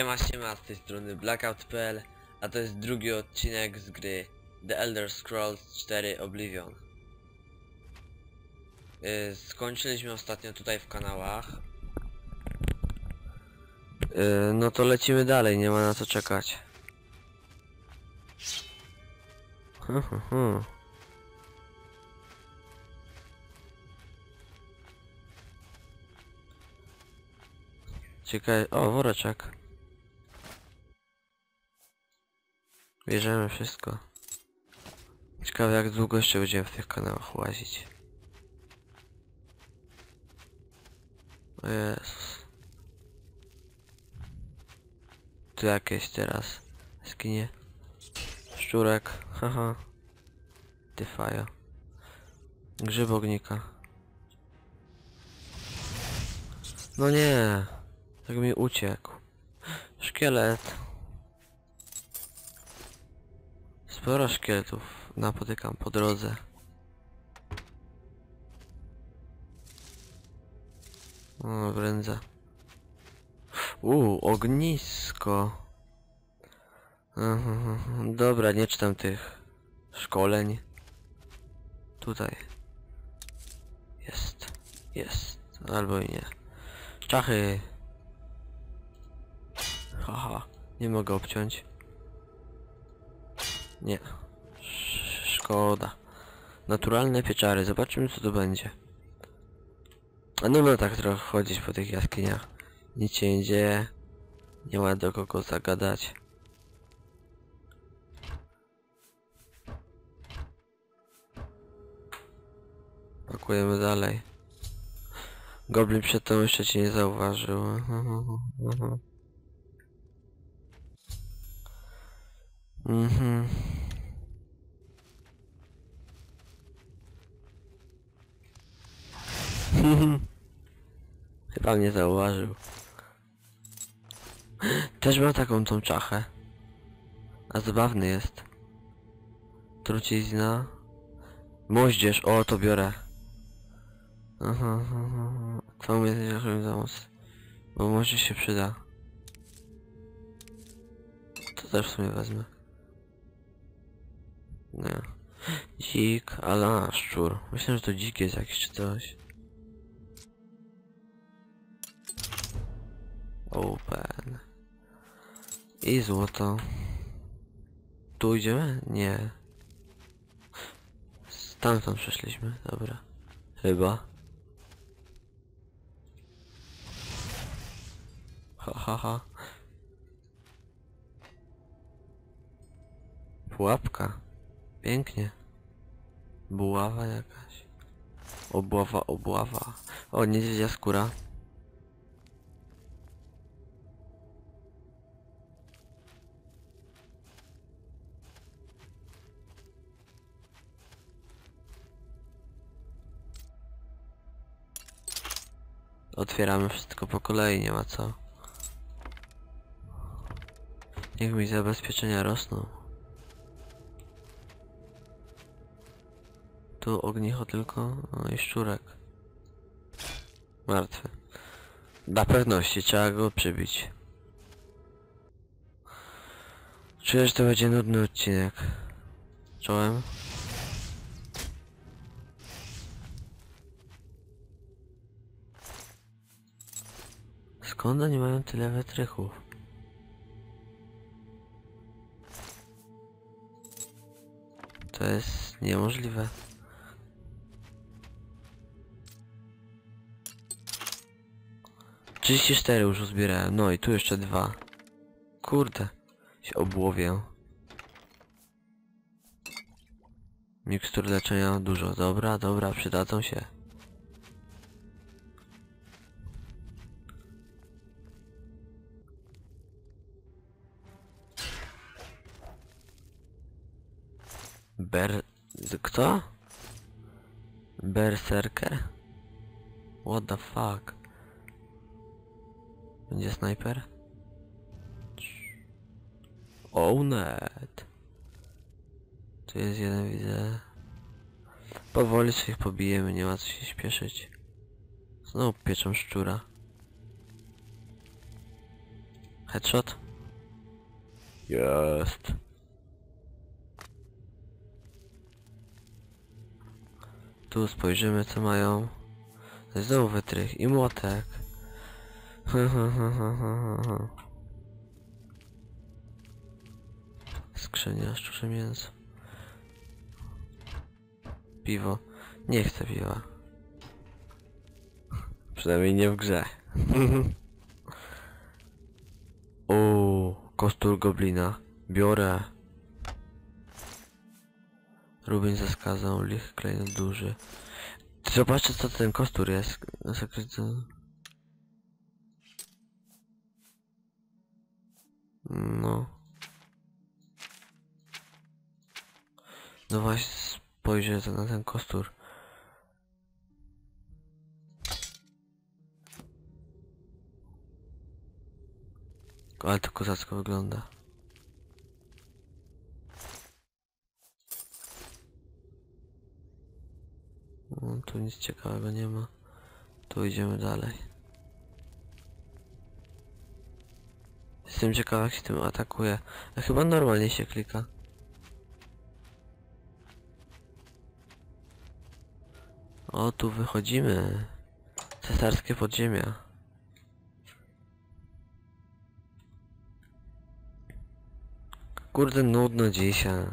Siema, siema, z tej strony Blackout.pl, a to jest drugi odcinek z gry The Elder Scrolls 4 Oblivion. Yy, skończyliśmy ostatnio tutaj w kanałach. Yy, no to lecimy dalej, nie ma na co czekać. Hu, hu, hu. Ciekawe... O, woreczek. Bierzemy wszystko. Ciekawe jak długo jeszcze będziemy w tych kanałach łazić. O Jezus. Tu jakieś teraz skinie. Szczurek, haha. Tyfaja. Grzyb ognika. No nie. Tak mi uciekł. Szkielet. Sporo szkieletów napotykam po drodze. O, brędza. Uuu, ognisko. Aha, aha, Dobra, nie czytam tych szkoleń. Tutaj. Jest. Jest. Albo i nie. Czachy. Haha. Nie mogę obciąć. Nie. Sz- Szkoda. Naturalne pieczary. Zobaczymy co to będzie. A no no tak trochę chodzić po tych jaskiniach. Nic się nie dzieje. Nie ma do kogo zagadać. Pakujemy dalej. Goblin przed tą jeszcze cię nie zauważył. Mhm. Chyba mnie zauważył. Też mam taką tą czachę. A zabawny jest. Trucizna. Moździerz, o to biorę. Aha, aha, aha. Kto mnie nie zamos. Bo może się przyda. To też w sumie wezmę. Nie. Dzik, ale a, szczur. Myślę, że to dzik jest jakiś czy coś. Open. I złoto. Tu idziemy? Nie. Stamtąd przeszliśmy, dobra. Chyba. Ha ha ha. Pułapka. Pięknie. Buława jakaś. Obława, obława. O, niedźwiedzia skóra. Otwieramy wszystko po kolei, nie ma co. Niech mi zabezpieczenia rosną. Tu ognicho tylko, no i szczurek. Martwy. Dla pewności trzeba go przybić. Czuję, że to będzie nudny odcinek. Czołem. Skąd oni mają tyle wytrychów? To jest niemożliwe. Trzydzieści cztery już uzbierałem, no i tu jeszcze dwa. Kurde, się obłowię. Mikstur leczenia dużo, dobra, dobra, przydadzą się. Ber... kto? Berserker? What the fuck? Będzie snajper? Onet. Tu jest jeden, widzę. Powoli sobie ich pobijemy, nie ma co się śpieszyć. Znowu pieczą szczura. Headshot? Jest. Tu spojrzymy co mają. Znowu wytrych i młotek. Skrzynia, szczurze mięso. Piwo. Nie chcę piwa. Przynajmniej nie w grze. o, kostur goblina. Biorę. Rubin ze skazą, lich klejnot duży. Zobaczcie co ten kostur jest. No. No właśnie spojrzę na ten kostur. Ale to kozacko wygląda. No, tu nic ciekawego nie ma. Tu idziemy dalej. Jestem ciekaw jak się tym atakuje. A chyba normalnie się klika. O, tu wychodzimy. Cesarskie podziemia. Kurde, nudno dzisiaj.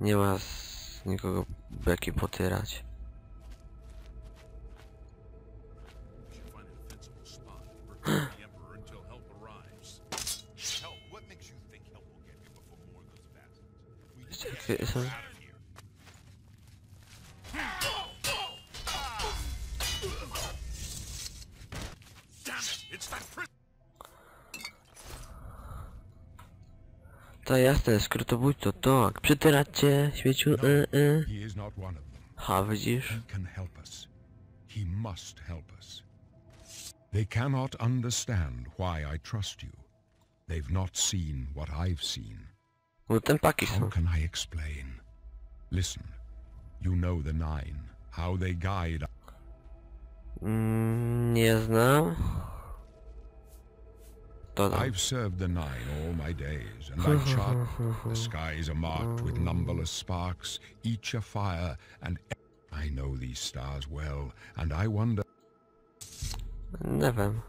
Nie ma z nikogo beki potyrać. Okay, so. To jasne, skrótu bój to tak. Przytyrać cię, śmieciu, y, y. Ha, widzisz? He must help us. They cannot understand why I trust you. They've not seen what I've seen. No ten paki How can I explain? Listen, you know the Nine, how they guide Mm, nie znam. I've served the Nine all my days, and I chart the skies are marked with numberless sparks, each a fire, and I know these stars well, and I wonder Nie wiem.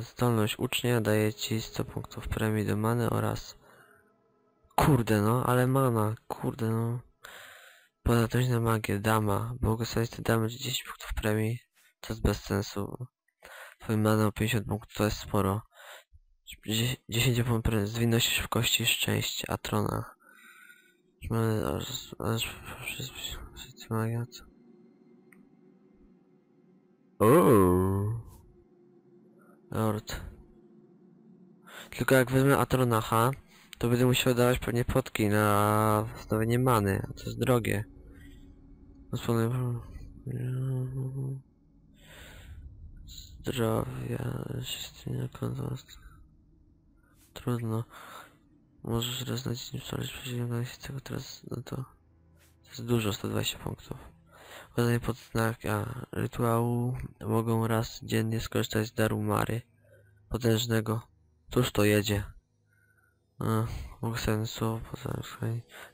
Zdolność ucznia daje ci 100 punktów premii do many oraz... Kurde no, ale mana, kurde no. Podatność na magię, dama. Błogosławieństwo damy 10 punktów premii. To jest bez sensu. Twoim mana o 50 punktów to jest sporo. 10 punktów premii, zwinności, szybkości szczęście, Atrona. Mamy aż, wszyscy magia, co? Tylko jak wezmę Atronacha, to będę musiał dawać pewnie potki na wstawienie many, a to jest drogie. Zdrowia, czyszczenia kontrast. Trudno. Możesz raz na dzień wczoraj przeciągać się tego teraz, no to... To jest dużo, 120 punktów. Podanie pod znak a, rytuału mogą raz dziennie skorzystać z daru Mary. Potężnego. Tuż to jedzie. Słowo poznać.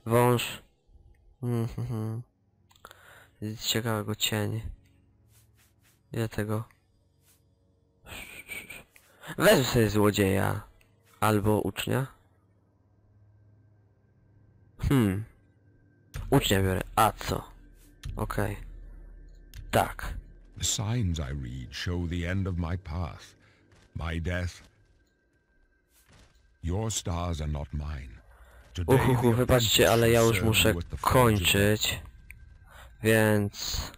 Wąż. Mhm. Nic ciekawego cień. Ile tego? Wezmę sobie złodzieja. Albo ucznia. Hmm. Ucznia biorę. A co? Okej. Tak. the signs I read show the end of my path, my death. Your stars are not mine. Uhuhu, wybaczcie, ale ja już muszę kończyć. Więc...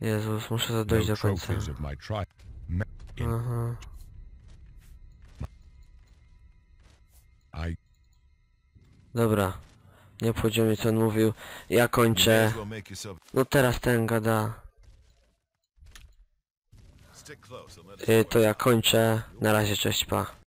Jezus, muszę to dojść do no końca. Me- in- Aha. Dobra. Nie obchodziło mnie co on mówił. Ja kończę. No teraz ten gada. To ja kończę. Na razie, cześć, pa.